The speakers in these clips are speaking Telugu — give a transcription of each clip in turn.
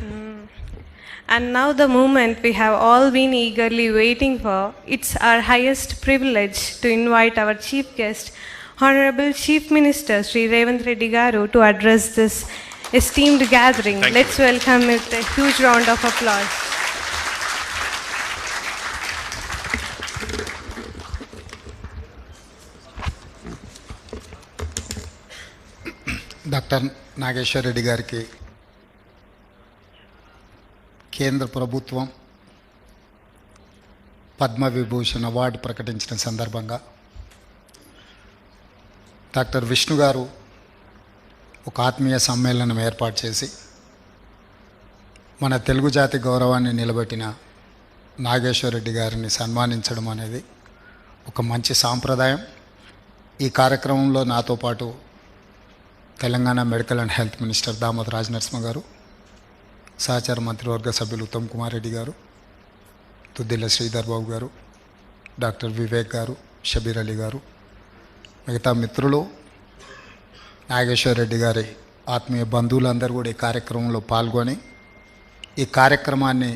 Mm. And now, the moment we have all been eagerly waiting for, it's our highest privilege to invite our chief guest, Honorable Chief Minister Sri Revant Reddy Garu, to address this esteemed gathering. Thank. Let's welcome with a huge round of applause. Doctor Nageswara Reddy గారికి కేంద్ర ప్రభుత్వం పద్మవిభూషణ్ అవార్డు ప్రకటించిన సందర్భంగా డాక్టర్ విష్ణు గారు ఒక ఆత్మీయ సమ్మేళనం ఏర్పాటు చేసి మన తెలుగు జాతి గౌరవాన్ని నిలబెట్టిన నాగేశ్వర రెడ్డి గారిని సన్మానించడం అనేది ఒక మంచి సాంప్రదాయం. ఈ కార్యక్రమంలో నాతో పాటు Telangana medical and health minister Damod Raj Narasimha garu సహచార మంత్రివర్గ సభ్యులు ఉత్తమ్ కుమార్ రెడ్డి గారు తుద్దిల్ల శ్రీధర్ బాబు గారు డాక్టర్ వివేక్ గారు షబీర్ అలీ గారు మిగతా మిత్రులు నాగేశ్వర్ రెడ్డి గారి ఆత్మీయ బంధువులందరూ కూడా ఈ కార్యక్రమంలో పాల్గొని ఈ కార్యక్రమాన్ని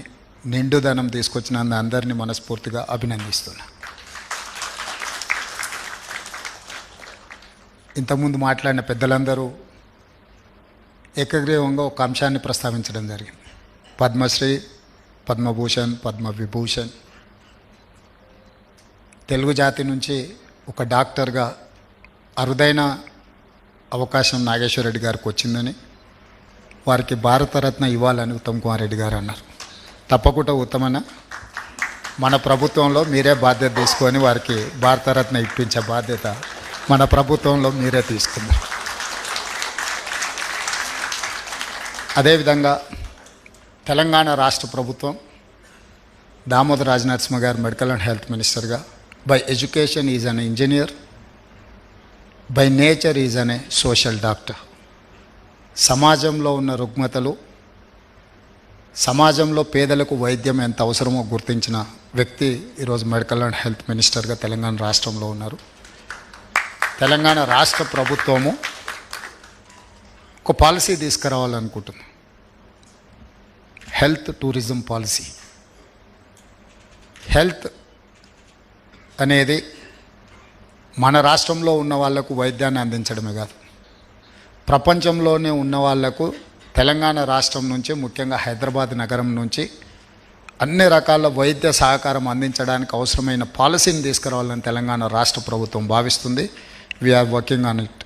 నిండుదనం తీసుకొచ్చినందు అందరినీ మనస్ఫూర్తిగా అభినందిస్తున్నాను ఇంతకుముందు మాట్లాడిన పెద్దలందరూ ఏకగ్రీవంగా ఒక అంశాన్ని ప్రస్తావించడం జరిగింది. పద్మశ్రీ పద్మభూషణ్ పద్మవిభూషణ్. తెలుగు జాతి నుంచి ఒక డాక్టర్గా అరుదైన అవకాశం నాగేశ్వర రెడ్డి గారికి వచ్చిందని వారికి భారతరత్న ఇవ్వాలని ఉత్తమ్ కుమార్ రెడ్డి గారు అన్నారు. తప్పకుండా ఉత్తమన మన ప్రభుత్వంలో మీరే బాధ్యత తీసుకొని వారికి భారతరత్న ఇప్పించే బాధ్యత మన ప్రభుత్వంలో మీరే తీసుకున్నారు. అదేవిధంగా తెలంగాణ రాష్ట్ర ప్రభుత్వం Damodar Raj Narasimha garu medical and health మినిస్టర్గా by education is an engineer by nature is అనే సోషల్ డాక్టర్. సమాజంలో ఉన్న రుగ్మతలు సమాజంలో పేదలకు వైద్యం ఎంత అవసరమో గుర్తించిన వ్యక్తి ఈరోజు మెడికల్ అండ్ హెల్త్ మినిస్టర్గా తెలంగాణ రాష్ట్రంలో ఉన్నారు. తెలంగాణ రాష్ట్ర ప్రభుత్వము ఒక పాలసీ తీసుకురావాలనుకుంటుంది హెల్త్ టూరిజం పాలసీ. హెల్త్ అనేది మన రాష్ట్రంలో ఉన్న వాళ్ళకు వైద్యాన్ని అందించడమే కాదు. ప్రపంచంలోనే ఉన్న వాళ్ళకు తెలంగాణ రాష్ట్రం నుంచి ముఖ్యంగా హైదరాబాద్ నగరం నుంచి అన్ని రకాల వైద్య సహకారం అందించడానికి అవసరమైన పాలసీని తీసుకురావాలని తెలంగాణ రాష్ట్ర ప్రభుత్వం భావిస్తుంది. వీఆర్ వర్కింగ్ ఆన్ ఇట్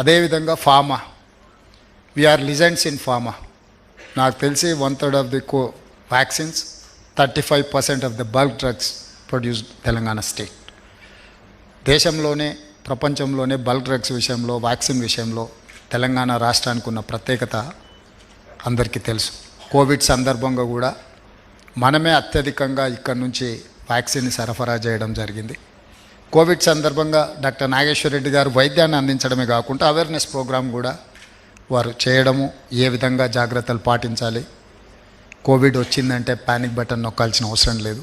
అదేవిధంగా pharma we're legends in pharma నాకు తెలిసి one third of the co vaccines thirty five percent of the bulk drugs produce Telangana state దేశంలోనే ప్రపంచంలోనే బల్క్ డ్రగ్స్ విషయంలో వ్యాక్సిన్ విషయంలో తెలంగాణ రాష్ట్రానికి ఉన్న ప్రత్యేకత అందరికీ తెలుసు. కోవిడ్ సందర్భంగా కూడా మనమే అత్యధికంగా ఇక్కడ నుంచి వ్యాక్సిన్ సరఫరా చేయడం జరిగింది. కోవిడ్ సందర్భంగా డాక్టర్ నాగేశ్వర రెడ్డి గారు వైద్యాన్ని అందించడమే కాకుండా అవేర్నెస్ ప్రోగ్రాం కూడా వారు చేయడము ఏ విధంగా జాగ్రత్తలు పాటించాలి కోవిడ్ వచ్చిందంటే పానిక్ బటన్ నొక్కాల్సిన అవసరం లేదు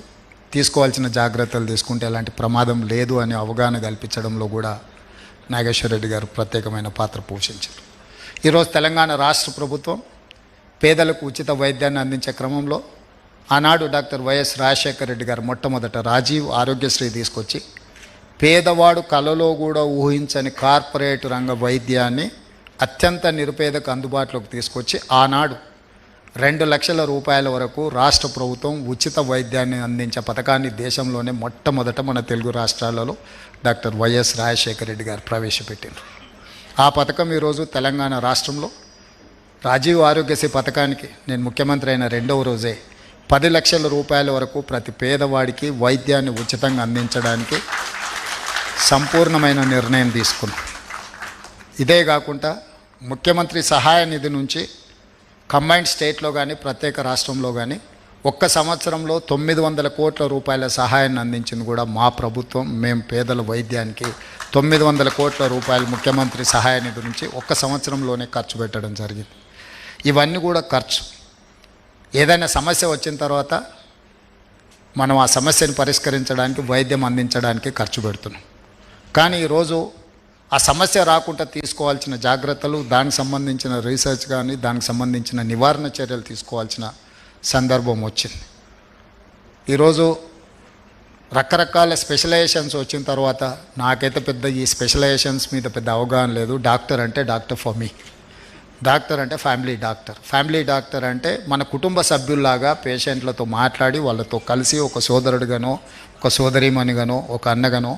తీసుకోవాల్సిన జాగ్రత్తలు తీసుకుంటే ఎలాంటి ప్రమాదం లేదు అనే అవగాహన కల్పించడంలో కూడా నాగేశ్వర రెడ్డి గారు ప్రత్యేకమైన పాత్ర పోషించారు. ఈరోజు తెలంగాణ రాష్ట్ర ప్రభుత్వం పేదలకు ఉచిత వైద్యాన్ని అందించే క్రమంలో ఆనాడు డాక్టర్ వైఎస్ రాజశేఖర రెడ్డి గారు మొట్టమొదట రాజీవ్ ఆరోగ్యశ్రీ తీసుకొచ్చి పేదవాడు కలలో కూడా ఊహించని కార్పొరేట్ రంగ వైద్యాన్ని అత్యంత నిరుపేదకు అందుబాటులోకి తీసుకొచ్చి ఆనాడు రెండు లక్షల రూపాయల వరకు రాష్ట్ర ప్రభుత్వం ఉచిత వైద్యాన్ని అందించే పథకాన్ని దేశంలోనే మొట్టమొదట మన తెలుగు రాష్ట్రాలలో డాక్టర్ వైఎస్ రాజశేఖర రెడ్డి గారు ప్రవేశపెట్టారు ఆ పథకం ఈరోజు తెలంగాణ రాష్ట్రంలో రాజీవ్ ఆరోగ్యశ్రీ పథకానికి నేను ముఖ్యమంత్రి అయిన రెండవ రోజే పది లక్షల రూపాయల వరకు ప్రతి పేదవాడికి వైద్యాన్ని ఉచితంగా అందించడానికి సంపూర్ణమైన నిర్ణయం తీసుకున్నాం. ఇదే కాకుండా ముఖ్యమంత్రి సహాయ నిధి నుంచి కంబైన్డ్ స్టేట్లో కానీ ప్రత్యేక రాష్ట్రంలో కానీ ఒక్క సంవత్సరంలో తొమ్మిది వందల కోట్ల రూపాయల సహాయాన్ని అందించింది కూడా మా ప్రభుత్వం. మేము పేదల వైద్యానికి తొమ్మిది వందల కోట్ల రూపాయలు ముఖ్యమంత్రి సహాయ నిధి నుంచి ఒక్క సంవత్సరంలోనే ఖర్చు పెట్టడం జరిగింది. ఇవన్నీ కూడా ఖర్చు. ఏదైనా సమస్య వచ్చిన తర్వాత మనం ఆ సమస్యను పరిష్కరించడానికి వైద్యం అందించడానికి ఖర్చు పెడుతున్నాం. కానీ ఈరోజు ఆ సమస్య రాకుండా తీసుకోవాల్సిన జాగ్రత్తలు దానికి సంబంధించిన రీసెర్చ్ కానీ దానికి సంబంధించిన నివారణ చర్యలు తీసుకోవాల్సిన సందర్భం వచ్చింది. ఈరోజు రకరకాల స్పెషలైజేషన్స్ వచ్చిన తర్వాత నాకైతే పెద్ద ఈ స్పెషలైజేషన్స్ మీద పెద్ద అవగాహన లేదు. డాక్టర్ అంటే డాక్టర్ ఫర్ మీ. డాక్టర్ అంటే ఫ్యామిలీ డాక్టర్. ఫ్యామిలీ డాక్టర్ అంటే మన కుటుంబ సభ్యుల్లాగా పేషెంట్లతో మాట్లాడి వాళ్ళతో కలిసి ఒక సోదరుడిగానో ఒక సోదరీమణిగానో ఒక అన్నగానో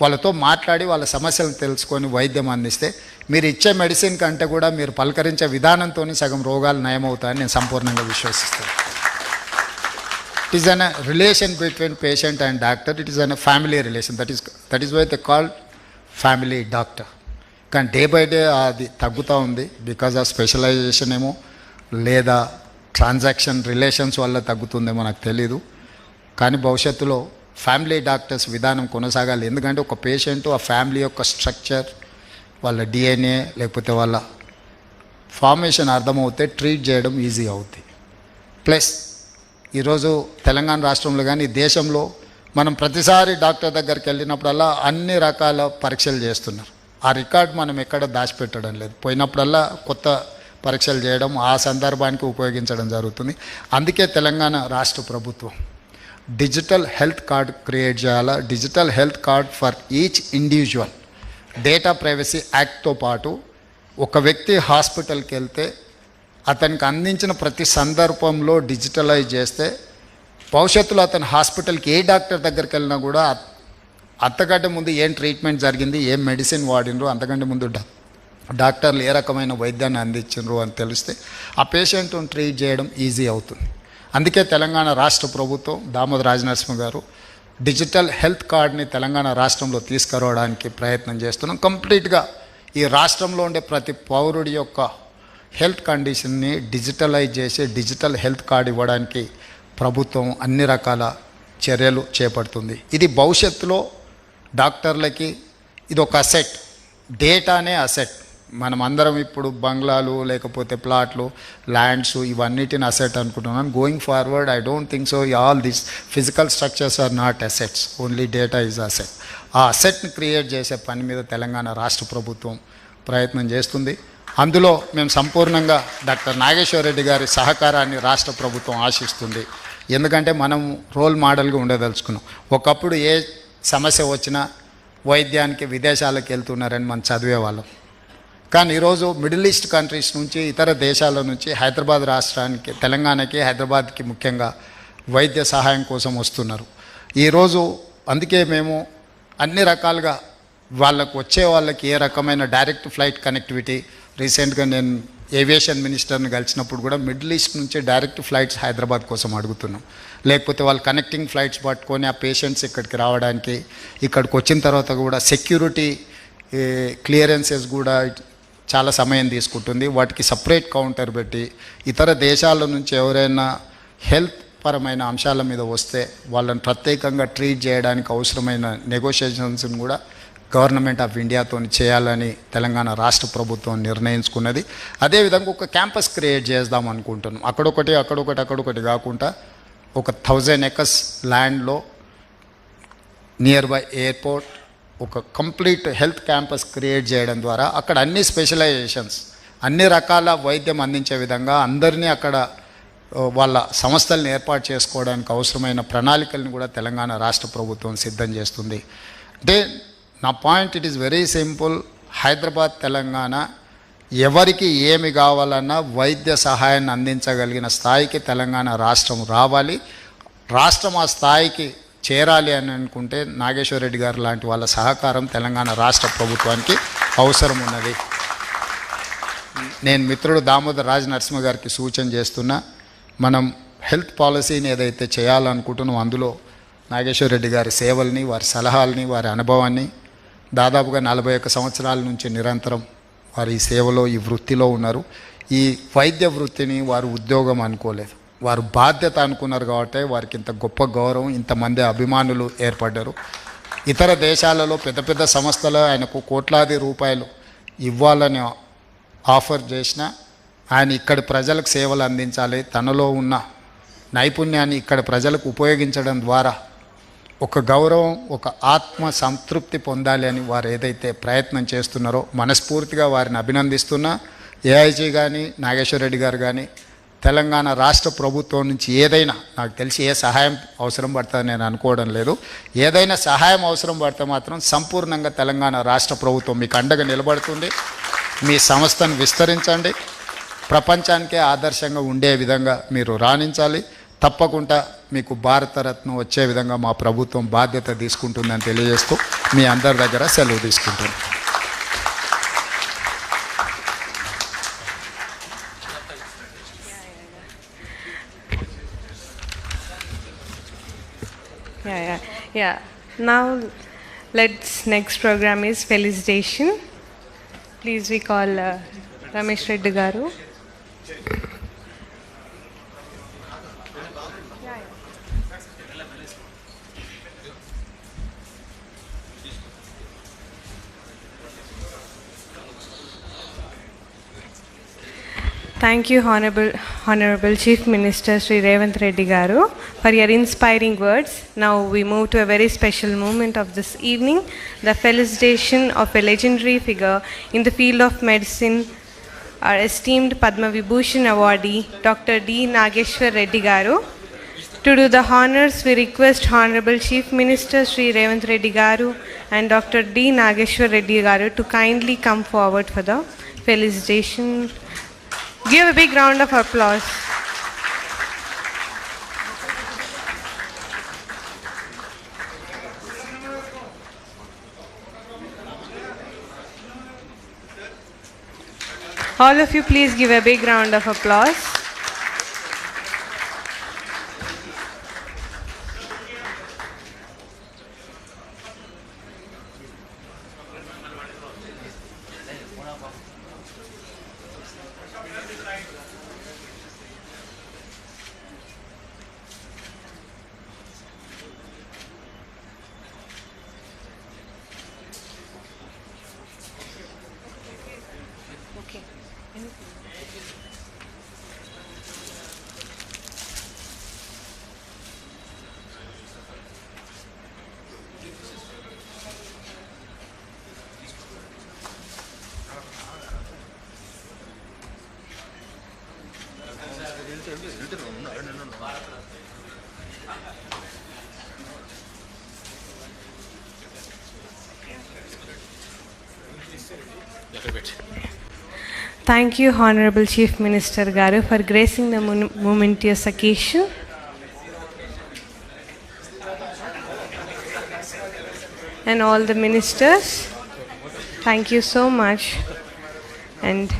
వాళ్ళతో మాట్లాడి వాళ్ళ సమస్యలను తెలుసుకొని వైద్యం అందిస్తే మీరు ఇచ్చే మెడిసిన్ కంటే కూడా మీరు పలకరించే విధానంతో సగం రోగాలు నయమవుతాయని నేను సంపూర్ణంగా విశ్వసిస్తాను it is an relation between patient and doctor it is an family relation that is that is why the called family doctor కానీ డే బై డే అది తగ్గుతూ ఉంది. బికాజ్ ఆఫ్ స్పెషలైజేషన్ ఏమో లేదా ట్రాన్సాక్షన్ రిలేషన్స్ వల్ల తగ్గుతుందేమో నాకు తెలీదు. కానీ భవిష్యత్తులో ఫ్యామిలీ డాక్టర్స్ విధానం కొనసాగాలి. ఎందుకంటే ఒక పేషెంట్ ఆ ఫ్యామిలీ యొక్క స్ట్రక్చర్ వాళ్ళ డిఎన్ఏ లేకపోతే వాళ్ళ ఫార్మేషన్ అర్థమవుతే ట్రీట్ చేయడం ఈజీ అవుద్ది. ప్లస్ ఈరోజు తెలంగాణ రాష్ట్రంలో కానీ దేశంలో మనం ప్రతిసారి డాక్టర్ దగ్గరికి వెళ్ళినప్పుడల్లా అన్ని రకాల పరీక్షలు చేస్తున్నారు. ఆ రికార్డ్ మనం ఎక్కడ దాచిపెట్టడం లేదు. పోయినప్పుడల్లా కొత్త పరీక్షలు చేయడం ఆ సందర్భానికి ఉపయోగించడం జరుగుతుంది. అందుకే తెలంగాణ రాష్ట్ర ప్రభుత్వం డిజిటల్ హెల్త్ కార్డ్ క్రియేట్ చేయాలా? Digital health card for each individual. Data privacy యాక్ట్తో పాటు ఒక వ్యక్తి హాస్పిటల్కి వెళ్తే అతనికి అందించిన ప్రతి సందర్భంలో డిజిటలైజ్ చేస్తే భవిష్యత్తులో అతను హాస్పిటల్కి ఏ డాక్టర్ దగ్గరికి వెళ్ళినా కూడా అంతకంటే ముందు ఏం ట్రీట్మెంట్ జరిగింది ఏం మెడిసిన్ వాడినరు అంతకంటే ముందు డా డాక్టర్లు ఏ రకమైన వైద్యాన్ని అందించారు అని తెలిస్తే ఆ పేషెంట్ను ట్రీట్ చేయడం ఈజీ అవుతుంది. అందుకే తెలంగాణ రాష్ట్ర ప్రభుత్వం దామోదర రాజనరసింహ గారు డిజిటల్ హెల్త్ కార్డ్ని తెలంగాణ రాష్ట్రంలో తీసుకురావడానికి ప్రయత్నం చేస్తున్నాం. కంప్లీట్గా ఈ రాష్ట్రంలో ఉండే ప్రతి పౌరుడి యొక్క హెల్త్ కండిషన్ని డిజిటలైజ్ చేసి డిజిటల్ హెల్త్ కార్డు ఇవ్వడానికి ప్రభుత్వం అన్ని రకాల చర్యలు చేపడుతుంది. ఇది భవిష్యత్తులో డాక్టర్లకి ఇది ఒక అసెట్ డేటానే అసెట్. మనం అందరం ఇప్పుడు బంగ్లాలు లేకపోతే ప్లాట్లు ల్యాండ్స్ ఇవన్నిటిని అసెట్ అనుకుంటున్నాను going forward I don't think so all this physical structures are not assets only data is asset ఆ అసెట్ని క్రియేట్ చేసే పని మీద తెలంగాణ రాష్ట్ర ప్రభుత్వం ప్రయత్నం చేస్తుంది. అందులో మేము సంపూర్ణంగా డాక్టర్ నాగేశ్వర రెడ్డి గారి సహకారాన్ని రాష్ట్ర ప్రభుత్వం ఆశిస్తుంది. ఎందుకంటే మనం రోల్ మోడల్గా ఉండదలుచుకున్నాం. ఒకప్పుడు ఏ సమస్య వచ్చినా వైద్యానికి విదేశాలకు వెళ్తున్నారని మనం చదివేవాళ్ళం. కానీ ఈరోజు మిడిల్ ఈస్ట్ కంట్రీస్ నుంచి ఇతర దేశాల నుంచి హైదరాబాద్ రాష్ట్రానికి తెలంగాణకి హైదరాబాద్కి ముఖ్యంగా వైద్య సహాయం కోసం వస్తున్నారు. ఈరోజు అందుకే మేము అన్ని రకాలుగా వాళ్ళకు వచ్చే వాళ్ళకి ఏ రకమైన డైరెక్ట్ ఫ్లైట్ కనెక్టివిటీ రీసెంట్గా నేను ఏవియేషన్ మినిస్టర్ని కలిసినప్పుడు కూడా మిడిల్ ఈస్ట్ నుంచి డైరెక్ట్ ఫ్లైట్స్ హైదరాబాద్ కోసం అడుగుతున్నాం. లేకపోతే వాళ్ళు కనెక్టింగ్ ఫ్లైట్స్ పట్టుకొని ఆ పేషెంట్స్ ఇక్కడికి రావడానికి ఇక్కడికి వచ్చిన తర్వాత కూడా సెక్యూరిటీ క్లియరెన్సెస్ కూడా చాలా సమయం తీసుకుంటుంది. వాటికి సపరేట్ కౌంటర్ పెట్టి ఇతర దేశాల నుంచి ఎవరైనా హెల్త్ పరమైన అంశాల మీద వస్తే వాళ్ళని ప్రత్యేకంగా ట్రీట్ చేయడానికి అవసరమైన నెగోషియేషన్స్ని కూడా గవర్నమెంట్ ఆఫ్ ఇండియాతో చేయాలని తెలంగాణ రాష్ట్ర ప్రభుత్వం నిర్ణయించుకున్నది. అదేవిధంగా ఒక క్యాంపస్ క్రియేట్ చేద్దాం అనుకుంటున్నాం. అక్కడొకటి అక్కడొకటి అక్కడొకటి కాకుండా ఒక థౌజండ్ ఎకర్స్ ల్యాండ్లో నియర్ బై ఎయిర్పోర్ట్ ఒక కంప్లీట్ హెల్త్ క్యాంపస్ క్రియేట్ చేయడం ద్వారా అక్కడ అన్ని స్పెషలైజేషన్స్ అన్ని రకాల వైద్యం అందించే విధంగా అందరినీ అక్కడ వాళ్ళ సంస్థలను ఏర్పాటు చేసుకోవడానికి అవసరమైన ప్రణాళికలను కూడా తెలంగాణ రాష్ట్ర ప్రభుత్వం సిద్ధం చేస్తుంది. అంటే నా point it is very simple. Hyderabad Telangana ఎవరికి ఏమి కావాలన్నా వైద్య సహాయాన్ని అందించగలిగిన స్థాయికి తెలంగాణ రాష్ట్రం రావాలి. రాష్ట్రం ఆ స్థాయికి చేరాలి అని అనుకుంటే నాగేశ్వర రెడ్డి గారు లాంటి వాళ్ళ సహకారం తెలంగాణ రాష్ట్ర ప్రభుత్వానికి అవసరం ఉన్నది. నేను మిత్రుడు దామోదర్ రాజ్ నరసింహ గారికి సూచన చేస్తున్నా మనం హెల్త్ పాలసీని ఏదైతే చేయాలనుకుంటున్నామో అందులో నాగేశ్వర రెడ్డి గారి సేవల్ని వారి సలహాలని వారి అనుభవాన్ని దాదాపుగా నలభై ఒక్క సంవత్సరాల నుంచి నిరంతరం వారి సేవలో ఈ వృత్తిలో ఉన్నారు. ఈ వైద్య వృత్తిని వారు ఉద్యోగం అనుకోలేదు. వారు బాధ్యత అనుకున్నారు కాబట్టి వారికి ఇంత గొప్ప గౌరవం ఇంతమంది అభిమానులు ఏర్పడ్డారు. ఇతర దేశాలలో పెద్ద పెద్ద సంస్థలు ఆయనకు కోట్లాది రూపాయలు ఇవ్వాలని ఆఫర్ చేసిన ఆయన ఇక్కడి ప్రజలకు సేవలు అందించాలి. తనలో ఉన్న నైపుణ్యాన్ని ఇక్కడ ప్రజలకు ఉపయోగించడం ద్వారా ఒక గౌరవం ఒక ఆత్మ సంతృప్తి పొందాలి అని వారు ఏదైతే ప్రయత్నం చేస్తున్నారో మనస్ఫూర్తిగా వారిని అభినందిస్తున్నా. ఏఐజీ కానీ నాగేశ్వర రెడ్డి గారు కానీ తెలంగాణ రాష్ట్ర ప్రభుత్వం నుంచి ఏదైనా నాకు తెలిసి ఏ సహాయం అవసరం పడుతుందని నేను అనుకోవడం లేదు. ఏదైనా సహాయం అవసరం పడితే మాత్రం సంపూర్ణంగా తెలంగాణ రాష్ట్ర ప్రభుత్వం మీకు అండగా నిలబడుతుంది. మీ సంస్థను విస్తరించండి. ప్రపంచానికే ఆదర్శంగా ఉండే విధంగా మీరు రాణించాలి. తప్పకుండా మీకు భారతరత్న వచ్చే విధంగా మా ప్రభుత్వం బాధ్యత తీసుకుంటుందని తెలియజేస్తూ మీ అందరి దగ్గర సెలవు తీసుకుంటాను yeah. Now, let's next program is felicitation. Please we call uh, Ramesh Reddy garu. thank you honorable chief minister sri revant reddy for your inspiring words. Now we move to a very special moment of this evening the felicitation of a legendary figure in the field of medicine our esteemed padma vibhushan awardee dr d. Nageshwar reddy to do the honors we request honorable chief minister sri revant reddy and dr d. Nageshwar reddy to kindly come forward for the felicitation. Give a big round of applause. All of you, please give a big round of applause. Thank you, Honorable Chief Minister Garu, for gracing the momentous occasion. And all the ministers, thank you so much. And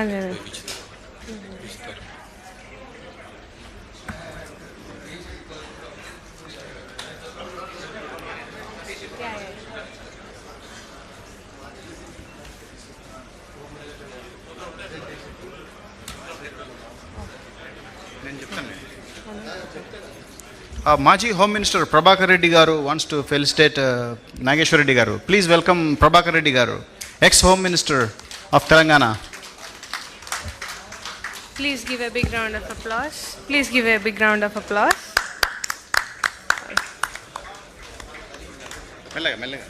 అదే మాజీ home minister Prabhakar Reddy garu wants to felicitate Nageswara Reddy garu please welcome Prabhakar Reddy garu ex home minister of Telangana Please give a big round of applause. Please give a big round of applause. మెల్లగా మెల్లగా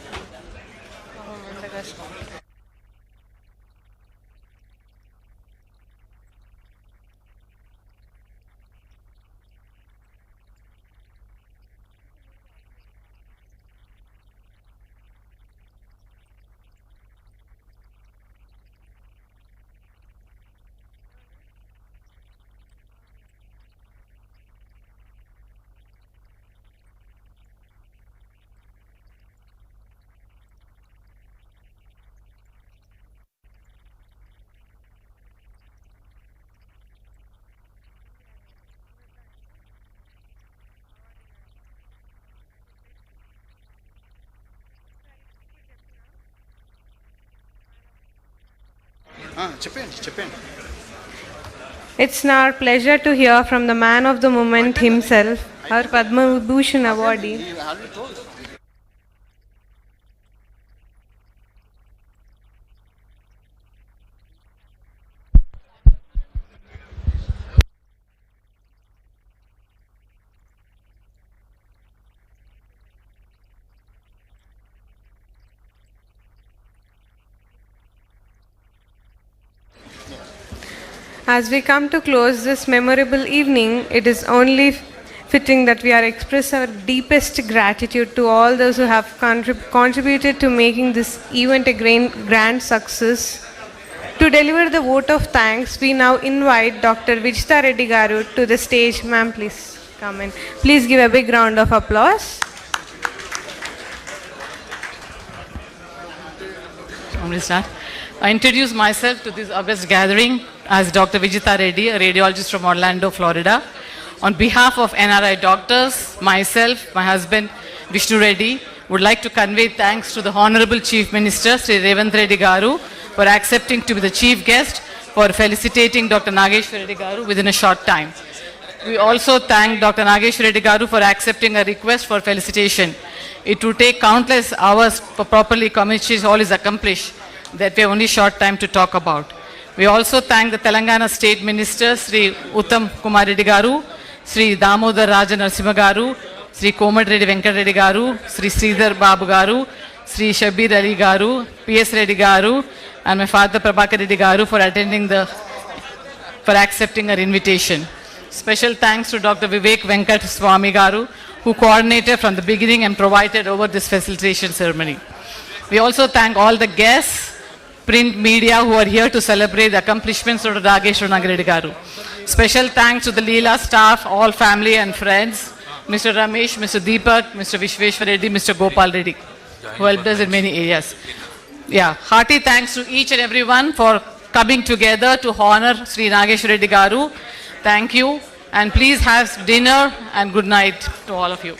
చెప్పండి చెప్పండి It's now our pleasure to hear from the man of the moment himself, our Padma Vibhushan awardee. As we come to close this memorable evening, it is only fitting that we are express our deepest gratitude to all those who have contrib- contributed to making this event a grand, grand success. To deliver the vote of thanks, we now invite Dr. Vijita Reddy Garu to the stage. Ma'am, please come in. Please give a big round of applause. I'm going to start. I introduce myself to this August gathering as Dr. Vijita Reddy, a radiologist from Orlando, Florida. On behalf of NRI doctors, myself, my husband Vishnu Reddy, would like to convey thanks to the Honorable Chief Minister, Sri Revant Reddy Garu, for accepting to be the chief guest for felicitating Dr. Nageshwar Reddy Garu within a short time. We also thank Dr. Nageshwar Reddy Garu for accepting a request for felicitation. It would take countless hours for properly communicate all is accomplished that we have only short time to talk about. We also thank the Telangana State Minister Sri Uttam Kumar Reddy Garu, Sri Damodar Raja Narasimha Garu, Sri Komad Reddy Venkat Reddy Garu, Sri Sridhar Babu Garu, Sri Shabir Ali Garu, P.S. Reddy Garu, and my father Prabhakar Reddy Garu for attending the for accepting our invitation. Special thanks to Dr. Vivek Venkat Swami Garu, who coordinated from the beginning and provided over this facilitation ceremony. We also thank all the guests, print media who are here to celebrate the accomplishments of Dageshwar Nagaredi Garu. Special thanks to the Leela staff, all family and friends, Mr. Ramesh, Mr. Deepak, Mr. Vishweshwar Reddy, Mr. Gopal Reddy, who helped us in many areas. Yeah, hearty thanks to each and everyone for coming together to honor Sri Nageshwar Reddy Garu. Thank you, and please have dinner and good night to all of you.